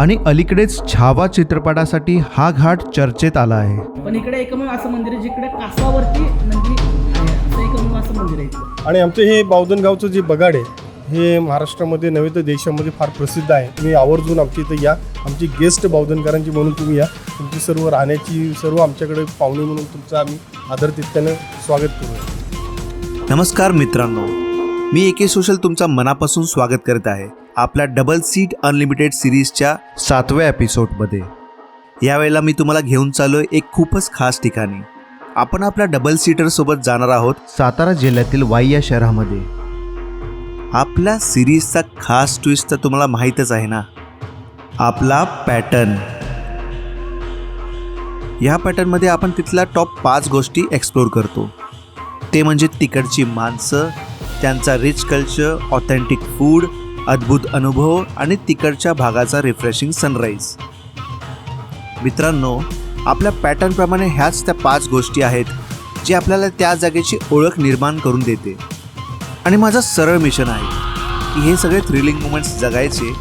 आणि अलीकडेच छावा चित्रपटासाठी हा घाट चर्चेत आला आहे. पण इकडे एकमेव असं मंदिर आहे जिकडे कासवावरती नंदी आहे. असं एकमेव असं मंदिर आहे इथलं. आणि आमचं हे बावधनगावचं जे बगाड आहे हे महाराष्ट्रामध्ये नव्हे तर देशामध्ये फार प्रसिद्ध आहे. तुम्ही आवर्जून आमच्या इथं या. आमची गेस्ट बावधनकरांची म्हणून तुम्ही या. तुमची सर्व राहण्याची सर्व आमच्याकडे पाहुणे म्हणून तुमचं आम्ही आदर तितक्यानं स्वागत करूया नमस्कार मित्रांनो. मी एके सोशल तुमचा मनापासून स्वागत करत आहे. आपल्या डबल सीट अनलिमिटेड सिरीजच्या सातव्या एपिसोडमध्ये. यावेळेला मी तुम्हाला घेऊन चाललोय एक खूपच खास ठिकाणी. आपण आपल्या डबल सीटरसोबत जाणार आहोत सातारा जिल्ह्यातील वाई या शहरामध्ये. आपल्या सिरीजचा खास ट्विस्ट तर तुम्हाला माहीतच आहे ना? आपला पॅटर्न. ह्या पॅटर्नमध्ये आपण तिथल्या टॉप पाच गोष्टी एक्सप्लोर करतो. ते म्हणजे तिकडची माणसं त्यांचा रिच कल्चर ऑथेंटिक फूड अद्भुत अनुभव आणि तिकडच्या भागाचा रिफ्रेशिंग सनराईज मित्रांनो आपल्या पॅटर्नप्रमाणे ह्याच त्या पाच गोष्टी आहेत जी आपल्याला त्या जागेची ओळख निर्माण करून देते. आणि माझं सरळ मिशन आहे की हे सगळे थ्रिलिंग मुमेंट्स जगायचे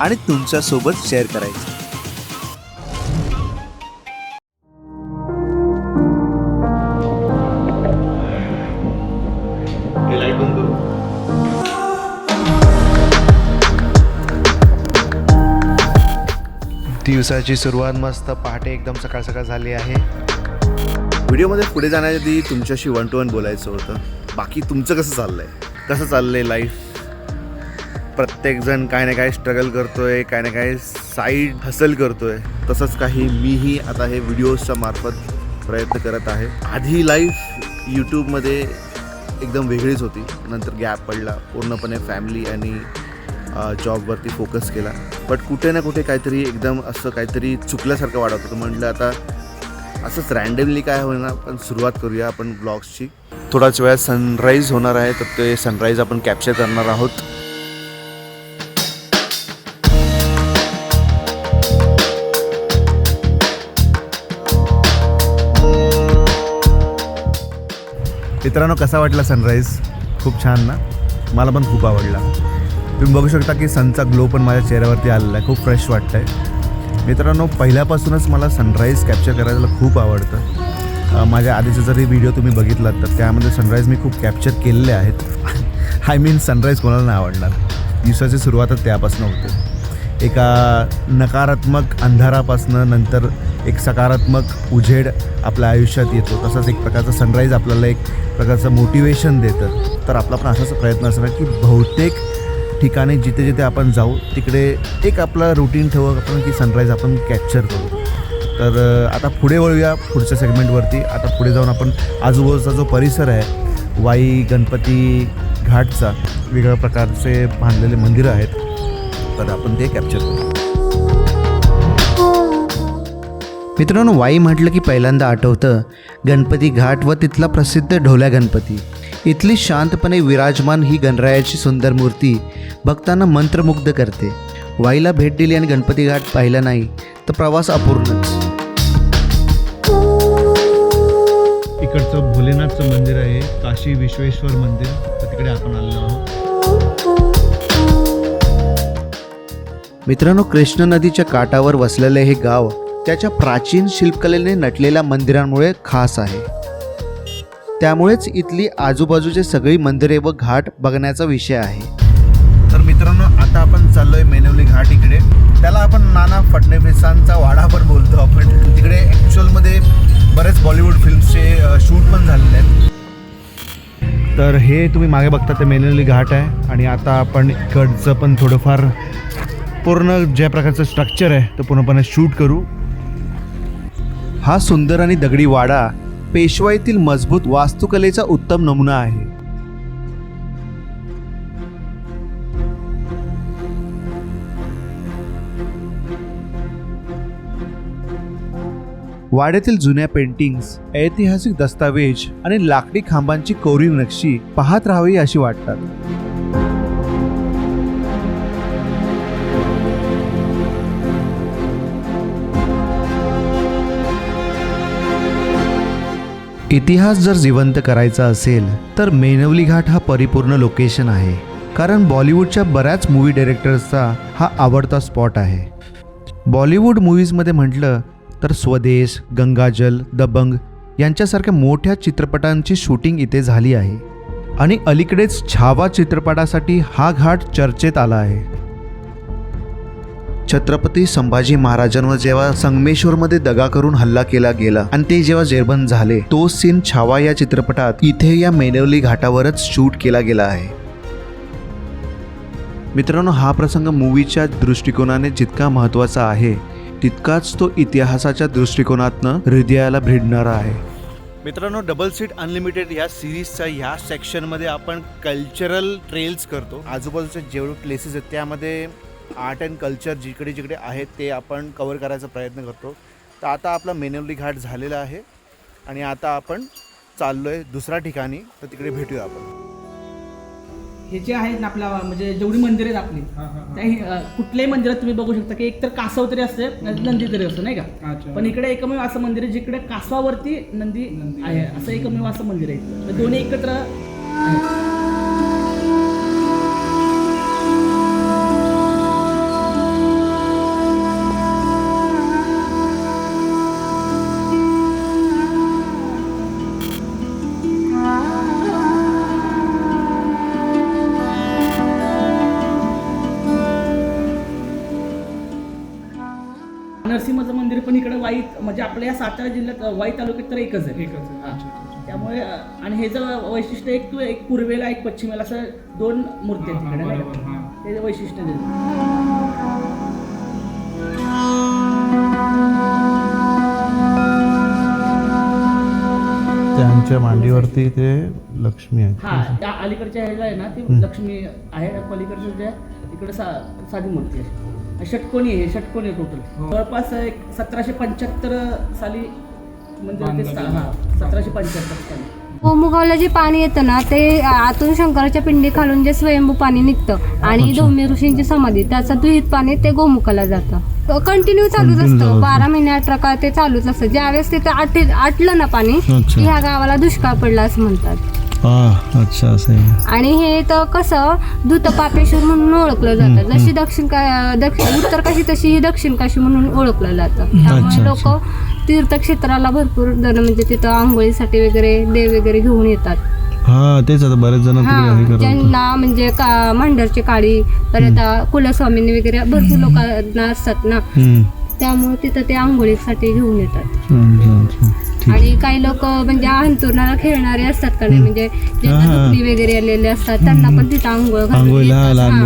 आणि तुमच्यासोबत शेअर करायचे. दिवसाची सुरुवात मस्त पहाटे एकदम सकाळ सकाळ झाली आहे. व्हिडिओमध्ये पुढे जाण्याआधी तुमच्याशी वन टू वन बोलायचं होतं. बाकी तुमचं कसं चाललंय? कसं चाललंय लाईफ प्रत्येकजण काय ना काय स्ट्रगल करतोय काय ना काय साईड हसल करतोय. तसंच काही मीही आता हे व्हिडिओजच्या मार्फत प्रयत्न करत आहे. आधी लाईफ यूट्यूबमध्ये एकदम वेगळीच होती. नंतर गॅप पडला. पूर्णपणे फॅमिली आणि जॉबवरती फोकस केला. बट कुठे ना कुठे काहीतरी एकदम असं काहीतरी चुकल्यासारखं वाटत होतं. म्हटलं आता असंच रँडमली काय होणार पण सुरुवात करूया आपण ब्लॉग्सची थोडाच वेळात सनराईज होणार आहे तर ते सनराईज आपण कॅप्चर करणार आहोत. मित्रांनो कसा वाटला सनराईज खूप छान ना? मला पण खूप आवडला. तुम्ही बघू शकता की सनचा ग्लो पण माझ्या चेहऱ्यावरती आलेला आहे. खूप फ्रेश वाटतं आहे मित्रांनो पहिल्यापासूनच मला सनराईज कॅप्चर करायला खूप आवडतं. माझ्या आधीचा जरी व्हिडिओ तुम्ही बघितलात तर त्यामध्ये सनराईज मी खूप कॅप्चर केलेले आहेत. आय मीन सनराईज कोणाला नाही आवडणार. दिवसाची सुरुवातच त्यापासून होते. एका नकारात्मक अंधारापासनं नंतर एक सकारात्मक उजेड आपल्या आयुष्यात येतो. तसंच एक प्रकारचं सनराईज आपल्याला एक प्रकारचं मोटिवेशन देतं. तर आपला पण असाच प्रयत्न असणार की बहुतेक ठिकाणी जिथे जिथे आपण जाऊ तिकडे एक आपला रुटीन ठेवू आपण की सनराईज आपण कॅप्चर करू. तर आता पुढे वळूया पुढच्या सेगमेंटवरती आता पुढे जाऊन आपण आजूबाजूचा जो परिसर आहे वाई गणपती घाटचा वेगवेगळ्या प्रकारचे बांधलेले मंदिरं आहेत. तर आपण ते कॅप्चर करू. मित्रांनो वाई म्हटलं की पहिल्यांदा आठवतं गणपती घाट व तिथला प्रसिद्ध ढोल्या गणपती. इथली शांतपणे विराजमान ही गणरायाची सुंदर मूर्ती भक्तांना मंत्रमुग्ध करते. वाईला भेट दिली आणि गणपती घाट पाहिला नाही तर प्रवास अपूर्णच. इकडचं भोलेनाथचं मंदिर आहे काशी विश्वेश्वर मंदिर. तर तिकडे आपण आलेलो आहोत. मित्रांनो कृष्ण नदीच्या काठावर वसलेले हे गाव त्याच्या प्राचीन शिल्पकलेने नटलेल्या मंदिरांमुळे खास आहे. त्यामुळेच इथली आजूबाजूची सगळी मंदिरे व घाट बघण्याचा विषय आहे. तर मित्रांनो आता आपण चाललोय मेनवली घाट इकडे. त्याला आपण नाना फडणवीसांचा वाडा पण बोलतो आपण. तिकडे ॲक्च्युअलमध्ये बरेच बॉलिवूड फिल्म्सचे शूट पण झालेले आहेत. तर हे तुम्ही मागे बघता ते मेनवली घाट आहे. आणि आता आपण इकडचं पण थोडंफार पूर्ण ज्या प्रकारचं स्ट्रक्चर आहे ते पूर्णपणे शूट करू. हा सुंदर आणि दगडी वाडा पेशवाईतील मजबूत वास्तुकलेचा उत्तम नमुना आहे. वाड्यातील जुन्या पेंटिंग्स ऐतिहासिक दस्तावेज आणि लाकडी खांबांची कोरीव नक्षी पाहत राहावी अशी वाटतात. इतिहास जर जिवंत करायचा असेल तर मेनवली घाट हा परिपूर्ण लोकेशन आहे. कारण बॉलिवूडच्या बऱ्याच मूवी डायरेक्टर्सचा हा आवडता स्पॉट आहे. बॉलिवूड मूव्हीजमध्ये म्हटलं तर स्वदेश गंगाजल दबंग यांच्यासारख्या मोठ्या चित्रपटांची शूटिंग इथे झाली आहे. आणि अलीकडेच छावा चित्रपटासाठी हा घाट चर्चेत आला आहे. छत्रपती संभाजी महाराजांवर जेव्हा संगमेश्वरमध्ये दगा करून हल्ला केला गेला आणि ते जेव्हा जेरबंद झाले तो सीन छावा या चित्रपटात इथे या मेनवली घाटावरच शूट केला गेला आहे. मित्रांनो हा प्रसंग मूवीच्या दृष्टिकोनाने जितका महत्त्वाचा आहे तितकाच तो इतिहासाच्या दृष्टिकोनातनं हृदयाला भिडणारा आहे. मित्रांनो डबल सीट अनलिमिटेड या सिरीजच्या ह्या सेक्शनमध्ये आपण कल्चरल ट्रेल्स करतो. आजूबाजूचे जेवढे प्लेसेस आहेत त्यामध्ये आर्ट अँड कल्चर जिकडे जिकडे आहेत ते आपण कवर करायचा प्रयत्न करतो. तर आता आपला मेनवली घाट झालेला आहे आणि आता आपण चाललो आहे दुसऱ्या ठिकाणी. तर तिकडे भेटूया आपण. हे जे आहेत ना आपल्या म्हणजे जेवढी मंदिरं आहेत आपली त्या अं, कुठल्याही मंदिरात तुम्ही बघू शकता की एकतर कासव तरी असते नंदी तरी असतं नाही का? पण इकडे एकमेव असं मंदिर आहे जिकडे कासवावरती नंदी आहे. असं एकमेव असं मंदिर आहे. तर दोन्ही एकत्र म्हणजे आपल्या या सातारा जिल्ह्यात वाई तालुक्यात तर एकच आहे हा. त्यामुळे अं, आणि हे जर वैशिष्ट्य एक तू एक पूर्वेला एक पश्चिमेला असं दोन मूर्ती आहेत तिकडे नाही का? हे वैशिष्ट्य देतं. त्यांच्या मांडीवरती ते लक्ष्मी आहेत हा त्या अलीकडच्या ह्याला आहे ना ती लक्ष्मी आहे आणि पलीकडच्या ज्या इकडे सा साधी मूर्ती आहे षटकोनी आहे षटकोनी आहे टोटल जवळपास एक सतराशे पंच्याहत्तर साली म्हणजे हा. सतराशे पंच्याहत्तर साली. गोमुखावला जे पाणी येतं ना ते आतून शंकराच्या पिंडी खालून जे स्वयंभू पाणी निघतं आणि धौम्य ऋषींची समाधी त्याचं दुहित पाणी ते गोमुखाला जातं. कंटिन्यू चालूच असतं. बारा महिने अठरा काळ ते चालूच असतं. ज्यावेळेस तिथं आट आटलं ना पाणी की ह्या गावाला दुष्काळ पडला असं म्हणतात. अच्छा असं आणि हे तर कसं धुतपापेश्वर म्हणून ओळखलं जातं. जशी दक्षिण का दक्षिण उत्तर काशी तशी ही दक्षिण काशी म्हणून ओळखलं जातं. त्यामुळे लोक तीर्थक्षेत्राला भरपूर जण म्हणजे तिथं आंघोळीसाठी वगैरे देव वगैरे घेऊन येतात. हा तेच आता बरेच जण हा ज्यांना म्हणजे का मांढरची काळी परत कुलस्वामींनी वगैरे भरपूर लोकांना असतात ना. त्यामुळे तिथं ते आंघोळीसाठी घेऊन येतात. आणि काही लोक म्हणजे अंतुरणाला खेळणारे असतात का नाही? म्हणजे ज्यांना दुखणी वगैरे आलेले असतात त्यांना पण तिथं आंघोळ घालून येतात. हा.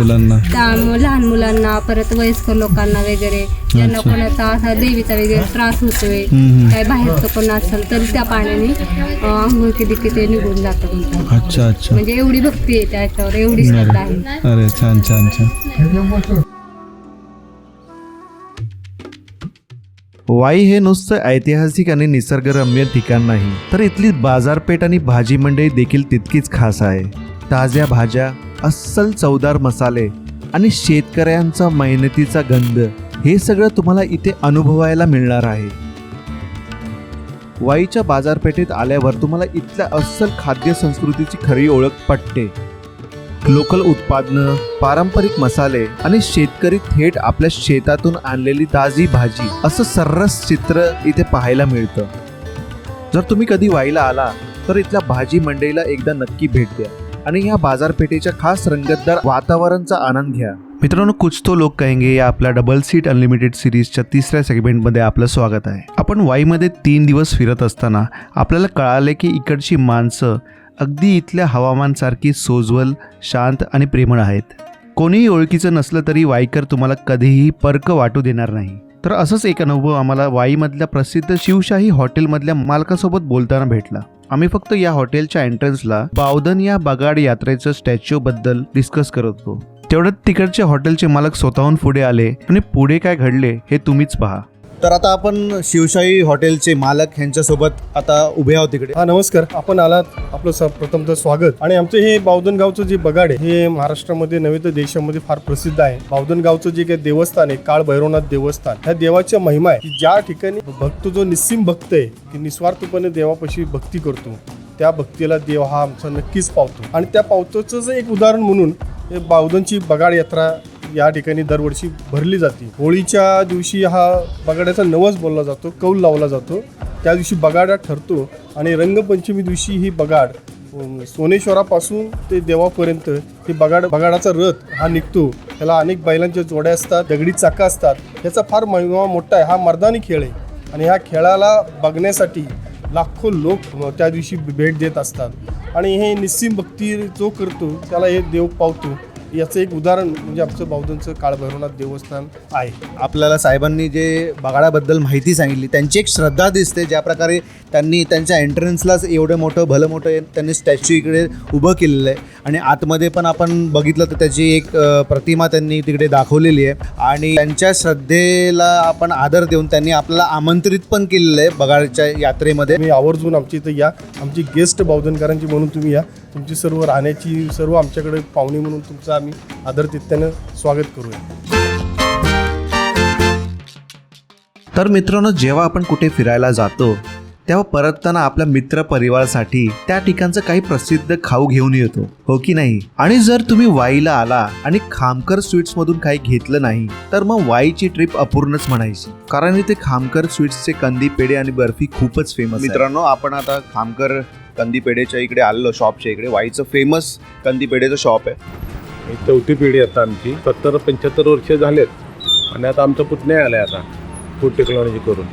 त्यामुळे लहान मुलांना परत वयस्कर लोकांना वगैरे. ज्यांना कोणाचा असा देवीचा वगैरे त्रास होतोय काय बाहेरचं कोण असेल तर त्या पाण्याने अं, आंघोळ केली की ते निघून जातं म्हणतात. अच्छा अच्छा. म्हणजे एवढी भक्ती आहे त्याच्यावर एवढी श्रद्धा आहे. अरे छान छान छान. वाई हे नुसतं ऐतिहासिक आणि निसर्गरम्य ठिकाण नाही तर इथली बाजारपेठ आणि भाजी मंडई देखील तितकीच खास आहे. ताज्या भाज्या अस्सल चवदार मसाले आणि शेतकऱ्यांचा मेहनतीचा गंध हे सगळं तुम्हाला इथे अनुभवायला मिळणार आहे. वाईच्या बाजारपेठेत आल्यावर तुम्हाला इथल्या अस्सल खाद्य संस्कृतीची खरी ओळख पटते. लोकल उत्पादनं पारंपरिक मसाले आणि शेतकरी थेट आपल्या शेतातून आणलेली ताजी भाजी असं सर्रस चित्र इथे पाहायला मिळतं. जर तुम्ही कधी वाईला आला तर इथल्या भाजी मंडईला एकदा नक्की भेट द्या आणि या बाजारपेठेच्या खास रंगतदार वातावरणाचा आनंद घ्या. मित्रांनो कुछ तो लोक कहेंगे या आपल्या डबल सीट अनलिमिटेड सिरीजच्या तिसऱ्या सेगमेंटमध्ये आपलं स्वागत आहे. आपण वाईमध्ये तीन दिवस फिरत असताना आपल्याला कळाले की इकडची माणसं अगदी इथल्या हवामानसारखी सोज्वल शांत आणि प्रेमळ आहेत. कोणीही ओळखीचं नसलं तरी वाईकर तुम्हाला कधीही पर्क वाटू देणार नाही. तर असंच एक अनुभव आम्हाला वाईमधल्या प्रसिद्ध शिवशाही हॉटेलमधल्या मालकासोबत बोलताना भेटला. आम्ही फक्त या हॉटेलच्या एंट्रन्सला बावधन या बगाड यात्रेचं स्टॅच्यू बद्दल डिस्कस करत होतो. तेवढ्यात तिकडच्या हॉटेलचे मालक स्वतःहून पुढे आले आणि पुढे काय घडले हे तुम्हीच पहा. तर आता आपण शिवशाही हॉटेलचे मालक यांच्यासोबत आता उभे आहोत तिकडे हा नमस्कार. आपण आलात आपलं स प्रथमतः स्वागत. आणि आमचं हे बावधन गावचं जे बगाड आहे हे महाराष्ट्रामध्ये नव्हे तर देशामध्ये फार प्रसिद्ध आहे. बावधन गावचं जे काही देवस्थान आहे काळ भैरवनाथ देवस्थान ह्या देवाच्या महिमा आहे की ज्या ठिकाणी भक्त जो निस्सिम भक्त आहे की निस्वार्थपणे देवापाशी भक्ती करतो त्या भक्तीला देव हा आमचा नक्कीच पावतो. आणि त्या पावतोचं एक उदाहरण म्हणून हे बावधनची बगाड यात्रा या ठिकाणी दरवर्षी भरली जाते. होळीच्या दिवशी हा बगाड्याचा नवस बोलला जातो कौल लावला जातो. त्या दिवशी बगाडा ठरतो आणि रंगपंचमी दिवशी ही बगाड सोनेश्वरापासून ते देवापर्यंत ही बगाड बगाडाचा रथ हा निघतो. त्याला अनेक बैलांच्या जोड्या असतात दगडी चाका असतात. ह्याचा फार महिमा मोठा आहे. हा मर्दानी खेळ आहे. आणि ह्या खेळाला बघण्यासाठी लाखो लोक त्या दिवशी भेट देत असतात. आणि हे निस्सिम भक्ती जो करतो त्याला हे देव पावतो. याचं एक उदाहरण म्हणजे आमचं बौद्धांचं काळभैरवनाथ देवस्थान आहे. आपल्याला साहेबांनी जे बगाडाबद्दल माहिती सांगितली त्यांची एक श्रद्धा दिसते. ज्या प्रकारे त्यांनी त्यांच्या एंट्रन्सलाच एवढं मोठं भलं मोठं त्यांनी स्टॅच्यू इकडे उभं केलेलं आहे. आणि आतमध्ये पण आपण बघितलं तर त्याची एक प्रतिमा त्यांनी तिकडे दाखवलेली आहे. आणि त्यांच्या श्रद्धेला आपण आदर देऊन त्यांनी आपल्याला आमंत्रित पण केलेलं आहे बगाडच्या यात्रेमध्ये. तुम्ही आवर्जून आमची इथं या. आमची गेस्ट बौद्धनकरांची म्हणून तुम्ही या. तुमची सर्व राहण्याची सर्व आमच्याकडे पाहुणे म्हणून तुमचं आम्ही आदरतित्यानं स्वागत करूया. तर मित्रांनो जेव्हा आपण कुठे फिरायला जातो तेव्हा परतताना आपल्या मित्र परिवारासाठी त्या ठिकाणचं काही प्रसिद्ध खाऊ घेऊन येतो हो की नाही? आणि जर तुम्ही वाईला आला आणि खामकर स्वीट्स मधून काही घेतलं नाही तर मग वाईची ट्रिप अपूर्णच म्हणायची. कारण इथे खामकर स्वीट्सचे कंदी पेढे आणि बर्फी खूपच फेमस मित्रांनो आपण आता खामकर कंदी पेढेच्या इकडे आलेलो शॉपच्या इकडे. वाईचं फेमस कंदी पेढेचं शॉप आहे. ही चौथी पिढी आता आमची. सत्तर पंच्याहत्तर वर्ष झालेत. आणि आता आमचा पुतण्या आला आहे आता फूड टेक्नॉलॉजी करून.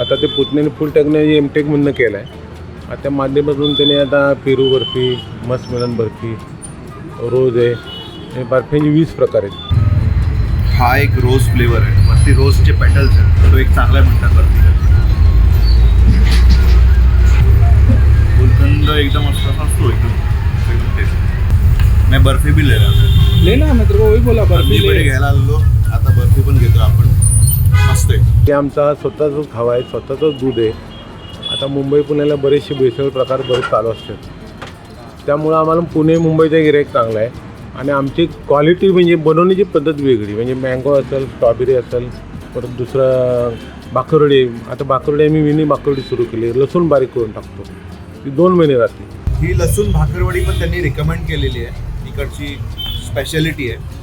आता ते पुतण्याने फूड टेक्नॉलॉजी एम टेक म्हणणं केलं आहे आता त्या माध्यमातून त्याने आता पेरू बर्फी मस्कमेलन बर्फी रोज आहे. बर्फ्यांचे म्हणजे वीस प्रकार आहेत. हा एक रोज फ्लेवर आहे. वरती रोजचे पॅटल्स आहेत तो एक चांगला आहे म्हणतात वरती. गुलकंद एकदम असतो असतो एकदम. एकदम टेस्ट मैं बर्फी भी ले रहा था लेना मित्र वही बोला कंदी पेढे घ्यायला आलो आता बर्फी पण घेतो आपण. मस्त आहे. हे आमचा स्वतःचाच खावा आहे स्वतःचंच दूध आहे. आता मुंबई पुण्याला बरेचसे भेसळ प्रकार बरेच चालू असतात. त्यामुळं आम्हाला पुणे मुंबईचा गिराईक चांगला आहे. आणि आमची क्वालिटी म्हणजे बनवण्याची पद्धत वेगळी. म्हणजे मँगो असेल स्ट्रॉबेरी असेल परत दुसरं बाकरवडी आता बाकरवडी आम्ही मिनी बाकरवडी सुरू केली. लसूण बारीक करून टाकतो. ती दोन महिने राहते ही लसूण भाकरवडी पण त्यांनी रिकमेंड केलेली आहे. इकडची स्पेशालिटी आहे.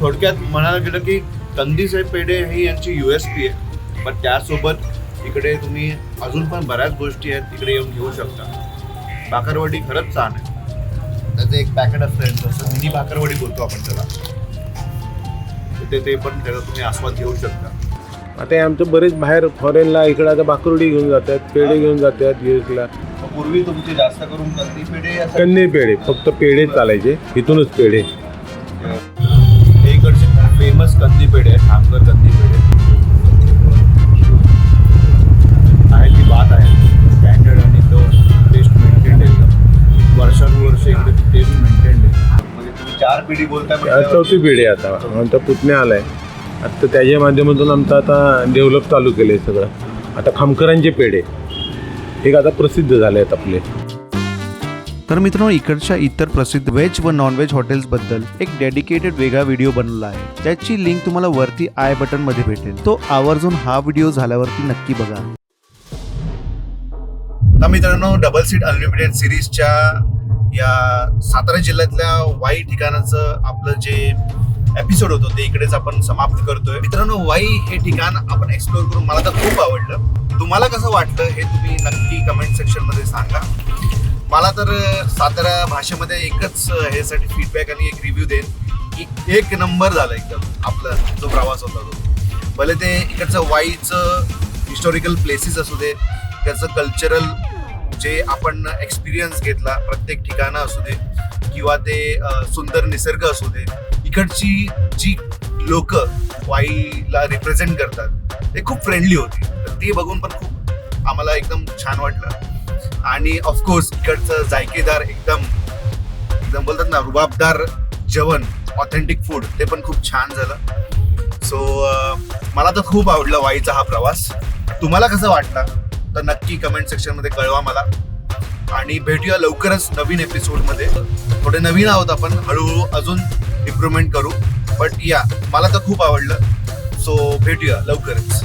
थोडक्यात म्हणायला गेलं की कंदीचे पेढे ही यांची यू एस पी आहे. पण त्यासोबत इकडे तुम्ही अजून पण बऱ्याच गोष्टी आहेत तिकडे येऊन घेऊ शकता. भाकरवडी खरंच छान आहे. त्याचं एक पॅकेट असतं जसं मिनी भाकरवडी बोलतो आपण त्याला. ते ते पण त्याचा तुम्ही आस्वाद घेऊ शकता. आता हे आमचं बरेच बाहेर फॉरेनला इकडं आता बाकरवडी घेऊन जातात पेढे घेऊन जातात यूएसला पूर्वी तुमचे जास्त करून कंदी पेढे असं कन्ने पेढे फक्त पेढे चालायचे इथूनच पेढे. हे इकडचे फेमस कंदी पेढे आहे खामकर कंदी पेढे. आहे ती बात आहे. स्टँडर्ड आणि तो टेस्ट मेंटेन आहे. वर्षानुवर्ष इकडे ती टेस्ट मेंटेन आहे. म्हणजे तुम्ही चार पिढी बोलताय म्हटल्यावर- चौथी पिढी आहे आता. आमचा पुतण्या आलाय. आता त्याच्या माध्यमातून आमचं आता डेव्हलप चालू केलं आहे सगळं. आता खामकरांचे पेढे. हे आता प्रसिद्ध झाले आहेत आपले. तर मित्रांनो इकडच्या इतर प्रसिद्ध व्हेज व नॉन व्हेज हॉटेल्सबद्दल एक डेडिकेटेड वेगळा व्हिडिओ बनवला आहे. ज्याची लिंक तुम्हाला वरती आय बटनमध्ये भेटेल. तो आवर्जून हा व्हिडिओ झाल्यावरती नक्की बघा. आता मित्रांनो डबल सीट अनलिमिटेड सिरीजच्या या सातारा जिल्ह्यातल्या वाई ठिकाणाचं आपलं जे एपिसोड होतो ते इकडेच आपण समाप्त करतोय. मित्रांनो वाई हे ठिकाण आपण एक्सप्लोर करून मला तर खूप आवडलं. तुम्हाला कसं वाटलं हे तुम्ही नक्की कमेंट सेक्शनमध्ये सांगा. मला तर सातारा भाषेमध्ये एकच ह्यासाठी फीडबॅक आणि एक रिव्ह्यू देईन की एक नंबर झाला एकदम आपला जो प्रवास होता तो. भले ते इकडचं वाईचं हिस्टॉरिकल प्लेसेस असू दे त्याचं कल्चरल जे आपण एक्सपिरियन्स घेतला प्रत्येक ठिकाणं असू दे किंवा ते सुंदर निसर्ग असू दे इकडची जी लोक वाईला रिप्रेझेंट करतात ते खूप फ्रेंडली होती. तर ते बघून पण खूप आम्हाला एकदम छान वाटलं. आणि ऑफकोर्स इकडचं जायकेदार एकदम एकदम बोलतात ना रुबाबदार जेवण ऑथेंटिक फूड ते पण खूप छान झालं. सो मला तर खूप आवडला वाईचा हा प्रवास. तुम्हाला कसं वाटला? तर नक्की कमेंट सेक्शनमध्ये कळवा मला. आणि भेटूया लवकरच नवीन एपिसोडमध्ये थोडे नवीन आहोत आपण हळूहळू अजून इम्प्रूव्हमेंट करू. बट या मला तर खूप आवडलं. सो भेटूया लवकरच.